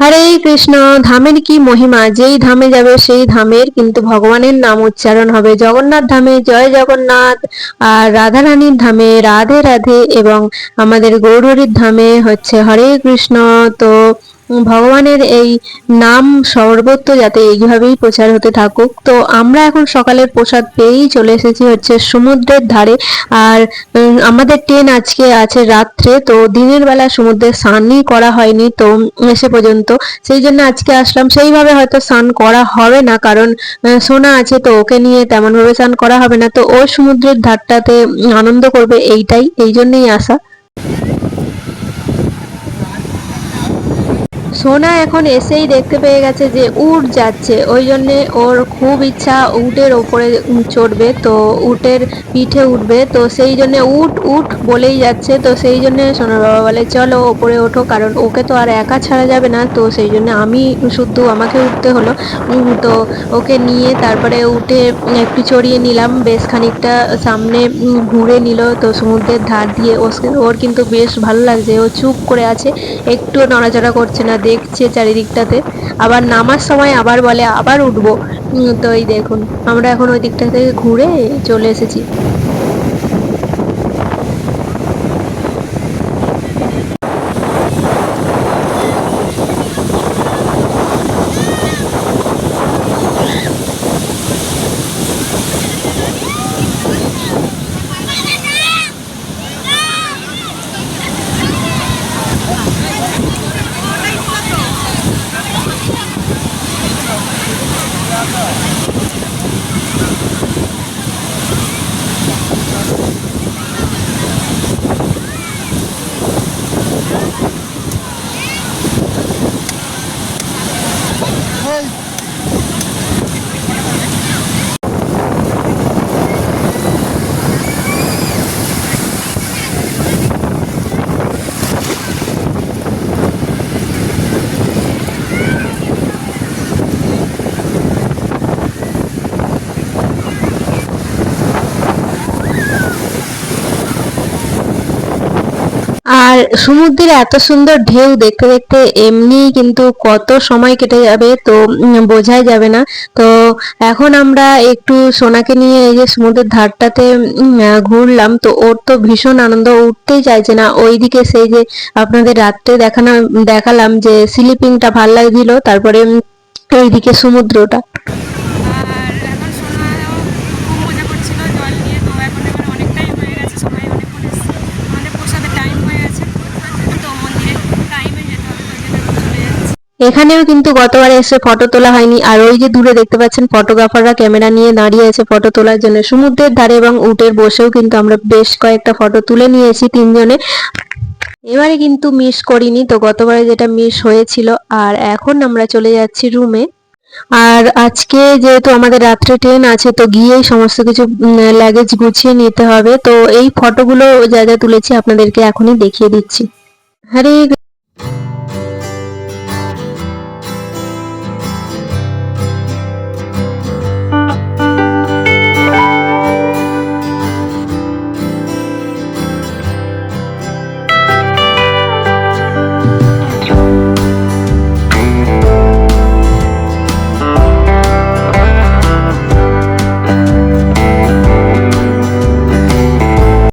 হরে কৃষ্ণ, ধামের কি মহিমা? যেই ধামে যাবে সেই ধামের কিন্তু ভগবানের নাম উচ্চারণ হবে। জগন্নাথ ধামে জয় জগন্নাথ, আর রাধা রানীর ধামে রাধে রাধে, এবং আমাদের গৌরহরির ধামে হচ্ছে হরে কৃষ্ণ। তো ভগবানের এই নাম সর্বত্র যাতে এইভাবেই প্রচার হতে থাকুক। তো আমরা এখন সকালের প্রসাদ পেয়েই চলে এসেছি হচ্ছে সমুদ্রের ধারে। আর আমাদের ট্রেন আজকে আছে রাত্রে, তো দিনের বেলা সমুদ্রে স্নানই করা হয়নি তো এসে পর্যন্ত। সেই জন্য আজকে আসলাম। সেইভাবে হয়তো স্নান করা হবে না, কারণ সোনা আছে তো ওকে নিয়ে তেমন ভাবে স্নান করা হবে না। তো ও সমুদ্রের ধারটাতে আনন্দ করবে এইটাই, এই জন্যই আসা। সোনা এখন এসেই দেখতে পেয়ে গেছে যে উট যাচ্ছে, ওই জন্যে ওর খুব ইচ্ছা উটের ওপরে চড়বে, তো উটের পিঠে উঠবে, তো সেই জন্য উট উট বলেই যাচ্ছে, তো সেই জন্য সোনার বাবা বলে, চলো ওপরে ওঠো, কারণ ওকে তো আর একা ছাড়া যাবে না। তো সেই জন্য আমি শুধু আমাকে উঠতে হলো। তো ওকে নিয়ে তারপরে উঠে একটু চড়িয়ে নিলাম, বেশ খানিকটা সামনে ঘুরে নিল, তো সমুদ্রের ধার দিয়ে ওর কিন্তু বেশ ভালো লাগছে, ও চুপ করে আছে, একটুও নড়াচড়া করছে না দেখছে চারিদিকটাতে। আবার নামার সময় আবার বলে, আবার উঠবো। তো এই দেখুন, আমরা এখন ওই দিকটা থেকে ঘুরে চলে এসেছি। সমুদ্রের এত সুন্দর ঢেউ দেখতে দেখতে এমনি কিন্তু কত সময় কেটে যাবে তো বোঝাই যাবে না। তো এখন আমরা একটু সোনাকে নিয়ে এই যে সমুদ্রের ধারটাতে ঘুরলাম, তো ওর তো ভীষণ আনন্দ উঠতেই চাইছে না। ওইদিকে সেই যে আপনাদের রাত্রে দেখানো, দেখালাম যে স্লিপিংটা ভালো লাগছিল, তারপরে ওইদিকে সমুদ্রটা আর এখন সোনাও খুব মজা করছিল জল নিয়ে তো এখন এবার অনেকটাই হয়ে গেছে সবাই অনেকক্ষণ এসছে আমাদের প্রসাদের টাইম হয়ে গেছে তো মন্দিরে টাইমে যেতে হবে তো ওই জন্য এখন চলে যাচ্ছি এখানেও কিন্তু গতবার এসে ফটো তোলা হয়নি। আর ওই যে দূরে দেখতে পাচ্ছেন ফটোগ্রাফাররা ক্যামেরা নিয়ে দাঁড়িয়ে আছে ফটো তোলার জন্য। সমুদ্রের ধারে এবং উটের বসেও কিন্তু আমরা বেশ কয়েকটা ফটো তুলে নিয়েছি তিনজনে। এবারে কিন্তু মিস করিনি, তো গতবারে যেটা মিস হয়েছিল। আর এখন আমরা চলে যাচ্ছি রুমে আর আজকে যেহেতু আমাদের রাত্রে ট্রেন আছে, তো গিয়েই সমস্ত কিছু লাগেজ গুছিয়ে নিতে হবে। তো এই ফটোগুলো যা যা তুলেছি আপনাদেরকে এখনই দেখিয়ে দিচ্ছি। হরে